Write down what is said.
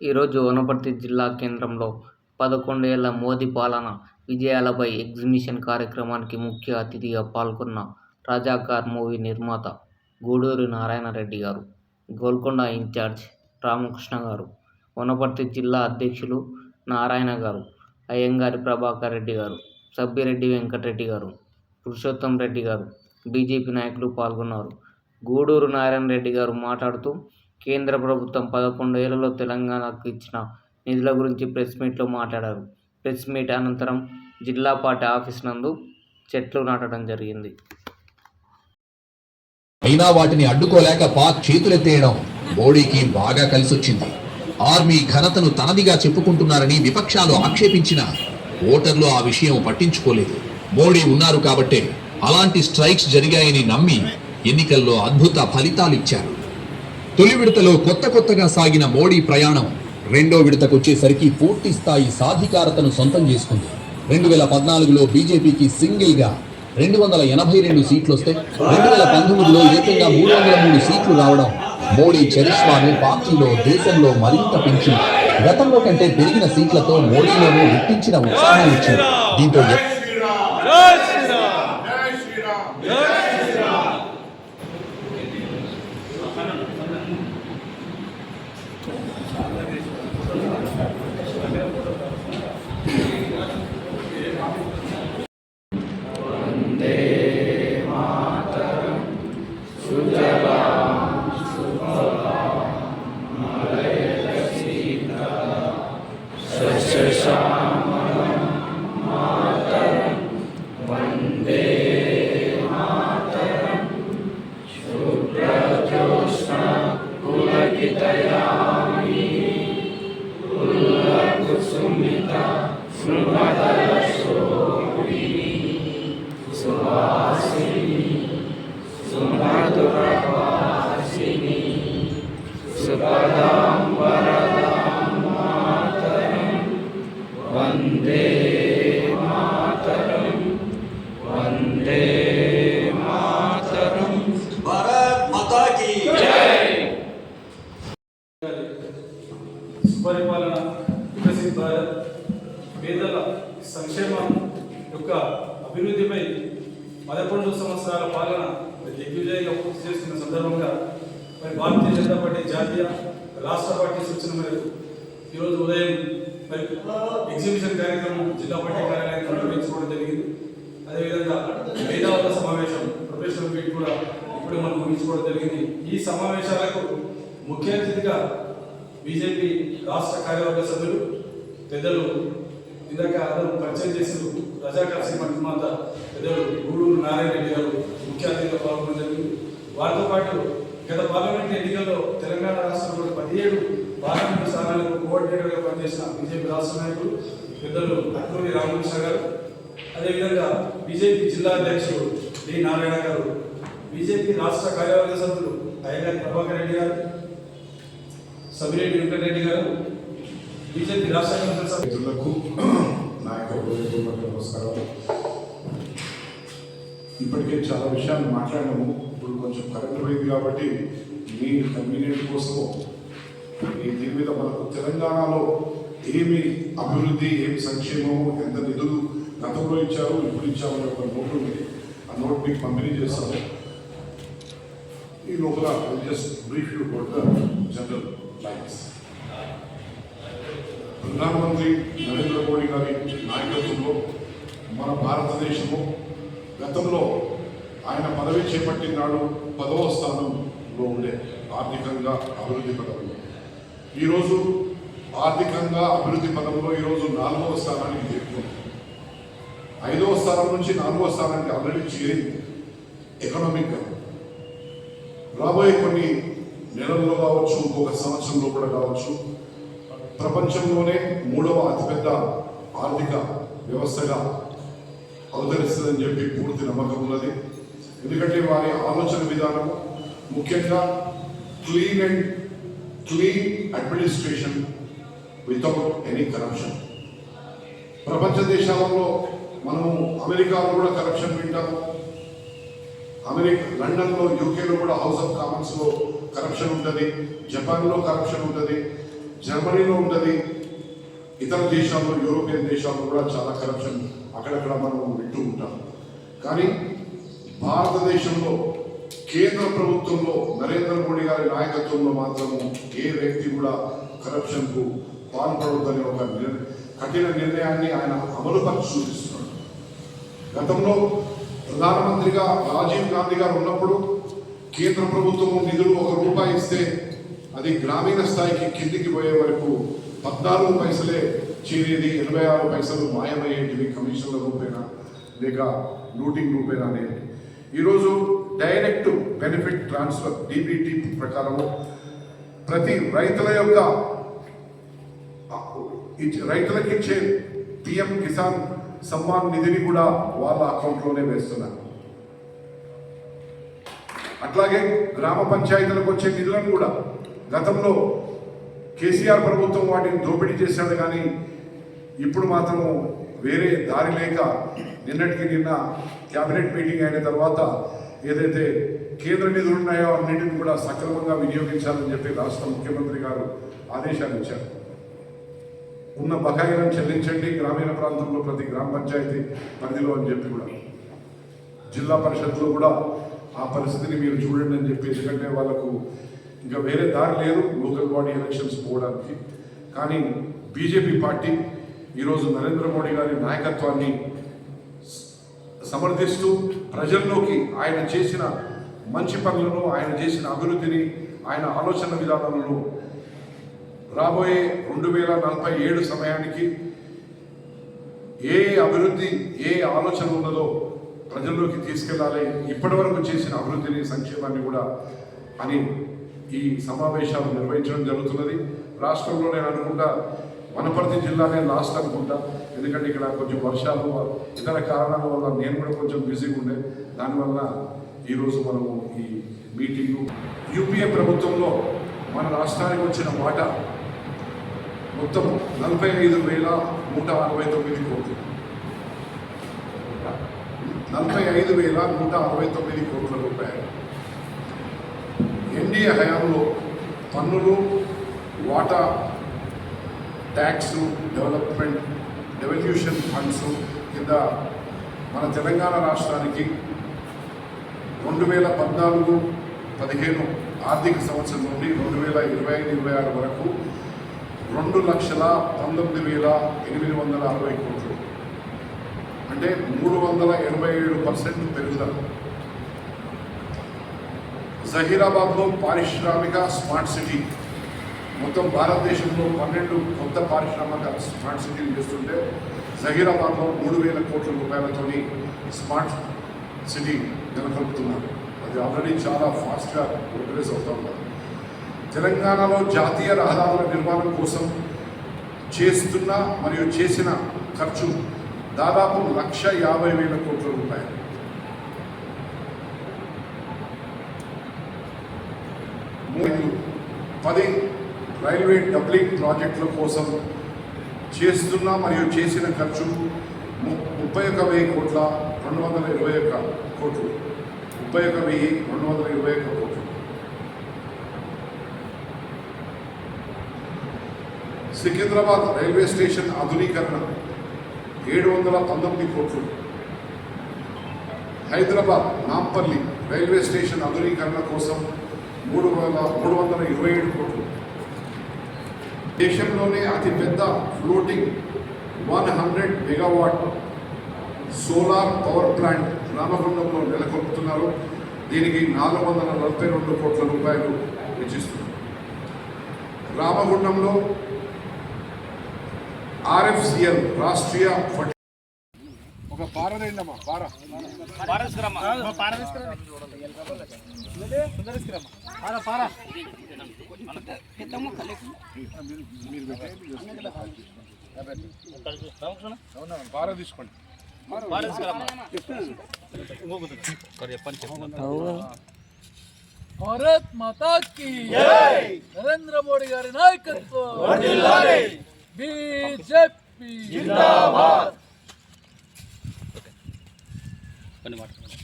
ఈరోజు వనపర్తి జిల్లా కేంద్రంలో పదకొండేళ్ళ మోదీ పాలన విజయాలపై ఎగ్జిబిషన్ కార్యక్రమానికి ముఖ్య అతిథిగా పాల్గొన్న రాజాకార్ మూవీ నిర్మాత గూడూరి నారాయణరెడ్డి గారు, గోల్కొండ ఇన్ఛార్జ్ రామకృష్ణ గారు, వనపర్తి జిల్లా అధ్యక్షులు నారాయణ గారు, అయ్యంగారి ప్రభాకర్ రెడ్డి గారు, సబ్బిరెడ్డి వెంకటరెడ్డి గారు, పురుషోత్తం రెడ్డి గారు, బీజేపీ నాయకులు పాల్గొన్నారు. గూడూరు నారాయణరెడ్డి గారు మాట్లాడుతూ కేంద్ర ప్రభుత్వం పదకొండు ఏళ్ళలో తెలంగాణకు ఇచ్చిన నిధుల గురించి ప్రెస్ మీట్లో మాట్లాడారు. ప్రెస్ మీట్ అనంతరం జిల్లా పార్టీ ఆఫీస్ నందు చెట్లు నాటడం జరిగింది. అయినా వాటిని అడ్డుకోలేక పాక్ చేతులెత్తేయడం మోడీకి బాగా కలిసొచ్చింది ఆర్మీ ఘనతను తనదిగా చెప్పుకుంటున్నారని విపక్షాలు ఆక్షేపించిన ఓటర్లు ఆ విషయం పట్టించుకోలేదు మోడీ ఉన్నారు కాబట్టే అలాంటి స్ట్రైక్స్ జరిగాయని నమ్మి ఎన్నికల్లో అద్భుత ఫలితాలు ఇచ్చారు తొలి విడతలో కొత్త కొత్తగా సాగిన మోడీ ప్రయాణం రెండో విడతకొచ్చేసరికి పూర్తి స్థాయి సాధికారతను సొంతం చేసుకుంది. రెండు వేల పద్నాలుగులో బీజేపీకి సింగిల్గా రెండు వందల ఎనభై రెండు సీట్లు వస్తే రెండు వేల పంతొమ్మిదిలో ఏకంగా మూడు వందల మూడు సీట్లు రావడం మోడీ చరిష్మాను పార్టీలో దేశంలో మరింత పెంచింది. గతంలో కంటే పెరిగిన సీట్లతో మోడీలోనూ రెట్టించిన ఉత్సాహం ఇచ్చింది దీంతో సుపరిపాలన వికసిత్ భారత్ పేదల సంక్షేమం యొక్క అభివృద్ధిపై పదకొండు సంవత్సరాల పాలన దిగ్విజయంగా పూర్తి చేస్తున్న సందర్భంగా మరి భారతీయ జనతా పార్టీ జాతీయ రాష్ట్ర పార్టీ సూచన మేరకు ఈరోజు ఉదయం మరి ఎగ్జిబిషన్ కార్యక్రమం జిల్లా పార్టీ కార్యాలయంలో నిర్వహించుకోవడం జరిగింది. అదేవిధంగా మేధావుల సమావేశం ప్రొఫెషనల్ మీట్ కూడా ఇప్పుడు మనం ముగించుకోవడం జరిగింది. ఈ సమావేశాలకు ముఖ్య అతిథిగా బీజేపీ రాష్ట్ర కార్యవర్గ సభ్యులు పెద్దలు ఇందాక అందరూ పరిచయం చేసిన రజాకర్ సింగ్ పెద్దలు గూడూరు నారాయణ రెడ్డి గారు ముఖ్య అతిథిగా పాల్గొనడం జరిగింది. వారితో పాటు గత పార్లమెంట్ ఎన్నికల్లో తెలంగాణ రాష్ట్రంలో పదిహేడు పార్లమెంటు స్థానాలకు కోఆర్డినేటర్గా పనిచేసిన బీజేపీ రాష్ట్ర నాయకులు పెద్దలు అక్రూరి రామకృష్ణ గారు అదేవిధంగా బీజేపీ జిల్లా అధ్యక్షుడు డి నారాయణ గారు బీజేపీ రాష్ట్ర కార్యవర్గ సభ్యులు అయ్యగారి ప్రభాకర్ రెడ్డి గారు సబిరెడ్డి వెంకటరెడ్డి గారు బీజేపీ రాష్ట్ర కమిటీ మిత్రులకు నా యొక్క హృదయపూర్వక నమస్కారాలు ఇప్పటికే చాలా విషయాలు మాట్లాడాము. ఇప్పుడు కొంచెం కరెంట్ పోయింది కాబట్టి మీ కన్వీనియంట్ కోసము ఈ దీని మీద మనకు తెలంగాణలో ఏమి అభివృద్ధి ఏమి సంక్షేమము ఎంత నిధులు గతంలో ఇచ్చారు ఇప్పుడు ఇచ్చామని ఒక నోట్ ఉంది. ఆ నోట్ మీకు పంపిణీ చేస్తాము ఈ లోపల జస్ట్ బ్రీఫ్ యూ జనరల్ ప్రధానమంత్రి నరేంద్ర మోడీ గారి నాయకత్వంలో మన భారతదేశము గతంలో ఆయన పదవి చేపట్టిన నాడు పదవ స్థానంలో ఉండే ఆర్థికంగా అభివృద్ధి పదంలో ఈరోజు ఆర్థికంగా అభివృద్ధి పదంలో ఈరోజు నాలుగవ స్థానానికి చేరుకుంది ఐదవ స్థానం నుంచి నాలుగవ స్థానానికి ఆల్రెడీ చేరింది. ఎకనామిక్గా రాబోయే కొన్ని నెలల్లో కావచ్చు ఇంకొక సంవత్సరంలో కూడా కావచ్చు ప్రపంచంలోనే మూడవ అతిపెద్ద ఆర్థిక వ్యవస్థగా అవతరిస్తుందని చెప్పి పూర్తి నమ్మకం ఉన్నది. ఎందుకంటే వారి ఆలోచన విధానం ముఖ్యంగా clean and clean administration without any corruption. ప్రపంచ దేశాలలో మనము అమెరికాలో కూడా కరప్షన్ వింటాము. అమెరికా లండన్లో యూకేలో కూడా హౌస్ ఆఫ్ కామన్స్లో కరప్షన్ ఉంటుంది జపాన్లో కరప్షన్ ఉంటుంది జర్మనీలో ఉంటుంది. ఇతర దేశాల్లో యూరోపియన్ దేశాల్లో కూడా చాలా కరప్షన్ అక్కడక్కడ మనం వింటూ ఉంటాం. కానీ భారతదేశంలో కేంద్ర ప్రభుత్వంలో నరేంద్ర మోడీ గారి నాయకత్వంలో మాత్రము ఏ వ్యక్తి కూడా కరప్షన్కు పాల్పడొద్దని ఒక కఠిన నిర్ణయాన్ని ఆయన అమలుపరిచి చూపిస్తున్నాడు గతంలో ప్రధానమంత్రిగా రాజీవ్ గాంధీ గారు ఉన్నప్పుడు కేంద్ర ప్రభుత్వం నిధులు ఒక రూపాయి ఇస్తే అది గ్రామీణ స్థాయికి కిందికి పోయే వరకు పద్నాలుగు పైసలే చేరేది ఎనభై ఆరు పైసలు మాయమయ్యేటివి కమిషన్ల రూపేనా? లేక లూటింగ్ రూపేనా అనేది? ఈరోజు డైరెక్ట్ బెనిఫిట్ ట్రాన్స్ఫర్ డీబీటీ ప్రకారము ప్రతి రైతుల యొక్క రైతులకు ఇచ్చే పిఎం కిసాన్ సమ్మాన్ నిధిని కూడా వాళ్ళ అకౌంట్లోనే వేస్తున్నారు. అట్లాగే గ్రామ పంచాయతీలకు వచ్చే నిధులను కూడా గతంలో కేసీఆర్ ప్రభుత్వం వాటిని దోపిడీ చేశాడు కానీ ఇప్పుడు మాత్రం వేరే దారి లేక నిన్నటికి నిన్న క్యాబినెట్ మీటింగ్ అయిన తర్వాత ఏదైతే కేంద్ర నిధులు ఉన్నాయో అన్నింటిని కూడా సక్రమంగా వినియోగించాలని చెప్పి రాష్ట్ర ముఖ్యమంత్రి గారు ఆదేశాలు ఇచ్చారు. ఉన్న బకాయిలను చెల్లించండి గ్రామీణ ప్రాంతంలో ప్రతి గ్రామ పంచాయతీ పరిధిలో అని చెప్పి కూడా. జిల్లా పరిషత్లో కూడా ఆ పరిస్థితిని మీరు చూడండి అని చెప్పి ఎందుకంటే వాళ్ళకు ఇంకా వేరే దారి లేదు లోకల్ బాడీ ఎలక్షన్స్ పోవడానికి. కానీ బీజేపీ పార్టీ ఈరోజు నరేంద్ర మోడీ గారి నాయకత్వాన్ని సమర్థిస్తూ ప్రజల్లోకి ఆయన చేసిన మంచి పనులను ఆయన చేసిన అభివృద్ధిని ఆయన ఆలోచన విధానాలను రాబోయే రెండు వేల నలభై ఏడు సమయానికి ఏ అభివృద్ధి ఏ ఆలోచన ఉన్నదో ప్రజల్లోకి తీసుకెళ్ళాలి. ఇప్పటి వరకు చేసిన అభివృద్ధిని సంక్షేమాన్ని కూడా అని ఈ సమావేశాలు నిర్వహించడం జరుగుతున్నది. రాష్ట్రంలోనే అనుకుంటా వనపర్తి జిల్లానే లాస్ట్ అనుకుంటా. ఎందుకంటే ఇక్కడ కొంచెం వర్షాలు ఇతర కారణాల వల్ల నేను కూడా కొంచెం బిజీగా ఉండే. దానివల్ల ఈరోజు మనము ఈ మీటింగు యూపీఏ ప్రభుత్వంలో మన రాష్ట్రానికి వచ్చిన వాటా మొత్తం నలభై ఐదు వేల నూట అరవై తొమ్మిది కోట్లు. నలభై ఐదు వేల నూట అరవై తొమ్మిది కోట్ల రూపాయలు. ఎన్డీఏ హయాంలో పన్నులు వాటా ట్యాక్స్ డెవలప్మెంట్ డెవల్యూషన్ ఫండ్స్ కింద మన తెలంగాణ రాష్ట్రానికి రెండు వేల పద్నాలుగు పదిహేను ఆర్థిక సంవత్సరం నుండి రెండు వేల ఇరవై ఐదు ఇరవై ఆరు వరకు రెండు లక్షల పంతొమ్మిది వేల ఎనిమిది వందల అరవై కోట్లు. అంటే మూడు వందల ఎనభై ఏడు పర్సెంట్ పెరుగుదల. జహీరాబాద్లో పారిశ్రామిక స్మార్ట్ సిటీ. మొత్తం భారతదేశంలో పన్నెండు కొత్త పారిశ్రామిక స్మార్ట్ సిటీలు చేస్తుంటే జహీరాబాద్లో మూడు వేల కోట్ల రూపాయలతోని స్మార్ట్ సిటీ నెలకొల్పుతున్నారు. అది ఆల్రెడీ చాలా ఫాస్ట్గా ప్రోగ్రెస్ అవుతా ఉన్నారు తెలంగాణలో జాతీయ రహదారుల నిర్మాణం కోసం చేస్తున్న మరియు చేసిన ఖర్చు దాదాపు లక్ష యాభై వేల కోట్ల రూపాయలు మూడు పది రైల్వే డబ్లింగ్ ప్రాజెక్టుల కోసం చేస్తున్న మరియు చేసిన ఖర్చు ము- ముప్పై ఒక వెయ్యి కోట్ల రెండు వందల ఇరవై ఒక్క కోట్లు. ముప్పై ఒక వెయ్యి రెండు వందల ఇరవై ఒక్క కోట్లు. సికింద్రాబాద్ రైల్వే స్టేషన్ ఆధునీకరణ. ఏడు వందల పంతొమ్మిది కోట్లు. హైదరాబాద్ నాంపల్లి రైల్వే స్టేషన్ ఆధునీకరణ కోసం మూడు వేల మూడు వందల ఇరవై ఏడు కోట్లు. దేశంలోనే అతిపెద్ద floating one hundred megawatt solar power plant రామగుండంలో నెలకొల్పుతున్నారు. దీనికి నాలుగు వందల నలభై రెండు కోట్ల రూపాయలు వెచ్చిస్తున్నారు రామగుండంలో ఆర్ఎఫ్సిఎల్ రాష్ట్రీయ ఫర్టి ఒక పారదేండమ్మా పార పార తీసుకోండి భారత్ మాతా की నరేంద్ర మోడీ గారి నాయకత్వం బీజేపీ జిందాబాద్ కొన్ని మాట్లాడండి